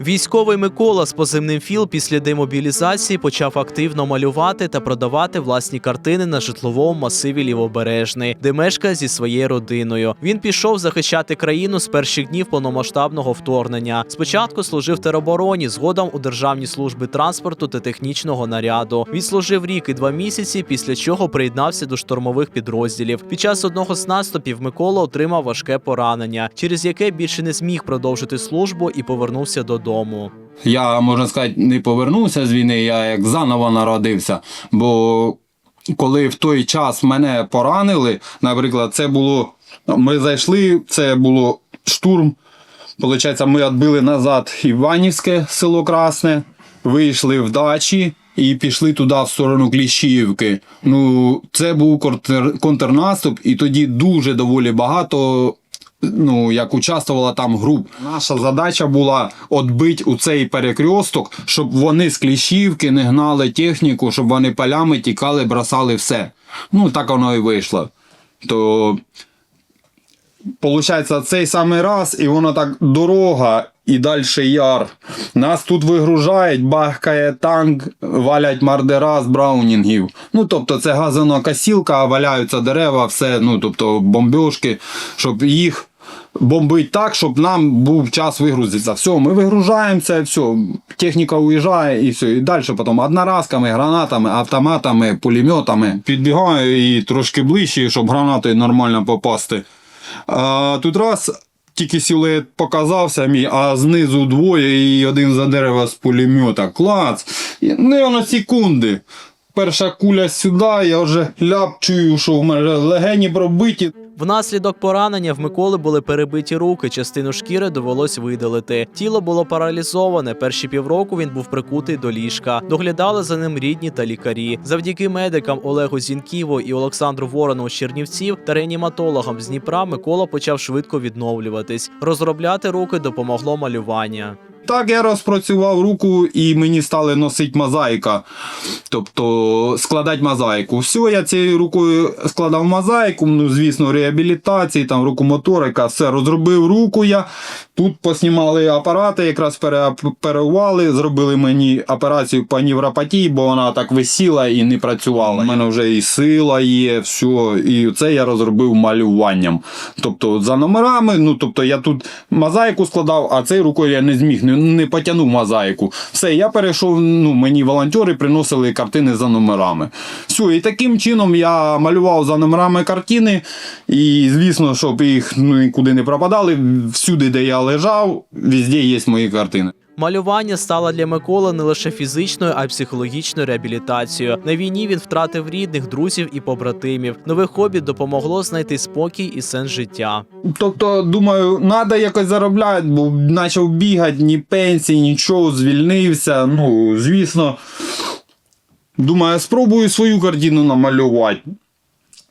Військовий Микола з позивним ФІЛ після демобілізації почав активно малювати та продавати власні картини на житловому масиві Лівобережний, де мешкає зі своєю родиною. Він пішов захищати країну з перших днів повномасштабного вторгнення. Спочатку служив теробороні, згодом у Державній службі транспорту та технічного наряду. Відслужив рік і два місяці, після чого приєднався до штурмових підрозділів. Під час одного з наступів Микола отримав важке поранення, через яке більше не зміг продовжити службу і повернувся додому. Я, можна сказати, не повернувся з війни, я як заново народився. Бо коли в той час мене поранили, наприклад, це було. Ми зайшли, це було штурм. Получається, ми відбили назад Іванівське село Красне, вийшли в дачі і пішли туди в сторону Кліщіївки. Ну, це був контрнаступ, і тоді дуже доволі багато. Ну, як участвувала там груп. Наша задача була відбити у цей перекресток, щоб вони з кліщівки не гнали техніку, щоб вони полями тікали, бросали все. Ну, так воно і вийшло. То Получається, цей самий раз, і воно так дорога і далі яр. Нас тут вигружають, бахкає танк, валять мардера з браунінгів. Ну, тобто, це газова косілка, а валяються дерева, все, ну, тобто бомбьошки, щоб їх бомбить так, щоб нам був час вигрузитися. Все, ми вигружаємося, все, техніка уїжджає і все. І далі потім одноразками, гранатами, автоматами, пулеметами. Підбігаю і трошки ближче, щоб гранати нормально попасти. А тут раз тільки силует показався мій, а знизу двоє і один за дерева з пулемета. Клац. І, і воно секунди. Перша куля сюди, я вже ляп чую, що в мене легені пробиті. Внаслідок поранення в Миколи були перебиті руки, частину шкіри довелось видалити. Тіло було паралізоване. Перші півроку він був прикутий до ліжка. Доглядали за ним рідні та лікарі. Завдяки медикам Олегу Зінківу і Олександру Ворону з Чернівців та реаніматологам з Дніпра Микола почав швидко відновлюватись. Розробляти руки допомогло малювання. Так я розпрацював руку і мені стали носити мозаїка. Тобто складати мозаїку. Все, я цією рукою складав мозаїку, ну, звісно, реабілітації, там рукомоторика, все, розробив руку я. Тут поснімали апарати, якраз переоперували, зробили мені операцію по невропатії, бо вона так висіла і не працювала. У мене вже і сила є, все. І це я розробив малюванням. Тобто за номерами, ну тобто я тут мозаїку складав, а цією рукою я не зміг, не, не потягнув мозаїку. Все, я перейшов, ну мені волонтери приносили картини за номерами. Все, і таким чином я малював за номерами картини. І звісно, щоб їх ну, нікуди не пропадали, всюди, де я лежав, везде є мої картини. Малювання стало для Миколи не лише фізичною, а й психологічною реабілітацією. На війні він втратив рідних, друзів і побратимів. Нове хобі допомогло знайти спокій і сенс життя. Тобто, думаю, треба якось заробляти, бо почав бігати, ні пенсії, нічого, звільнився. Ну, звісно, думаю, спробую свою картину намалювати.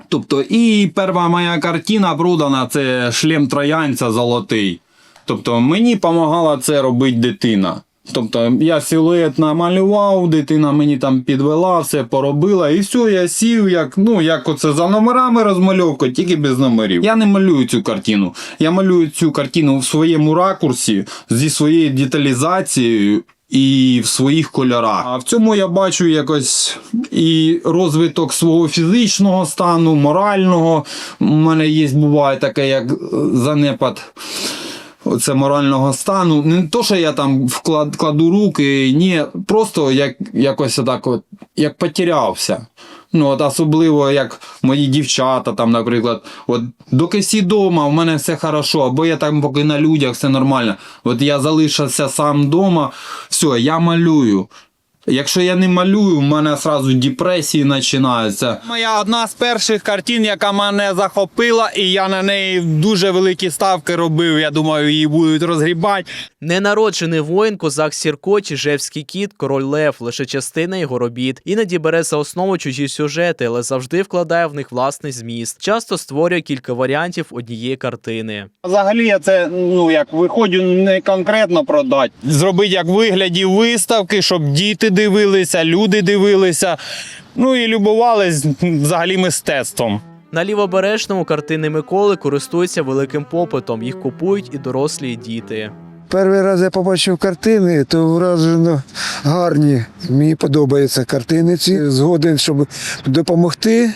Тобто, і перша моя картина продана це шлем троянця золотий. Тобто, мені допомагала це робити дитина. Тобто я силует намалював, дитина мені там підвела, все поробила, і все, я сів, як ну як оце за номерами розмальовка, тільки без номерів. Я не малюю цю картину. Я малюю цю картину в своєму ракурсі зі своєю деталізацією. І в своїх кольорах. А в цьому я бачу якось і розвиток свого фізичного стану, морального. У мене є буває таке, як е, занепад оце морального стану. Не то, що я там вклад, кладу руки, ні, просто як, якось так от, як потерявся. Ну, от особливо як мої дівчата, там, наприклад, от доки всі вдома, в мене все хорошо, або я там поки на людях все нормально. От я залишився сам вдома, все, я малюю. Якщо я не малюю, в мене одразу депресії починаються. Моя одна з перших картин, яка мене захопила, і я на неї дуже великі ставки робив. Я думаю, її будуть розгрібати. Ненароджений воїн, козак Сірко, Чижевський кіт, король Лев лише частина його робіт. Іноді бере за основу чужі сюжети, але завжди вкладає в них власний зміст. Часто створює кілька варіантів однієї картини. Взагалі я це ну як виходжу не конкретно продати. Зробити як вигляді виставки, щоб діти дивилися, люди дивилися. Ну і любувались взагалі мистецтвом. На лівобережному картини Миколи користуються великим попитом. Їх купують і дорослі, і діти. Перший раз я побачив картини, то вражено гарні. Мені подобаються картини ці. Згоден, щоб допомогти,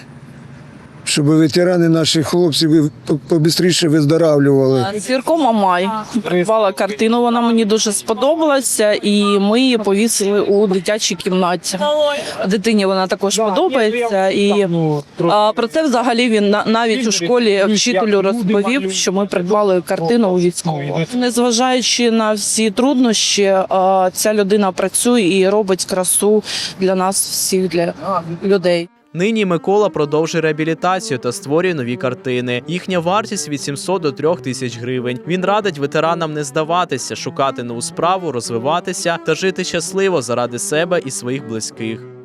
щоб ветерани наші хлопці ви- побистріше виздоравлювали. Зірко Мамай придбала картину. Вона мені дуже сподобалася, і ми її повісили у дитячій кімнаті. Дитині вона також подобається. І про це взагалі він на- навіть у школі вчителю розповів, що ми придбали картину у військового. Незважаючи на всі труднощі, ця людина працює і робить красу для нас всіх, для людей. Нині Микола продовжує реабілітацію та створює нові картини. Їхня вартість від 700 до 3 тисяч гривень. Він радить ветеранам не здаватися, шукати нову справу, розвиватися та жити щасливо заради себе і своїх близьких.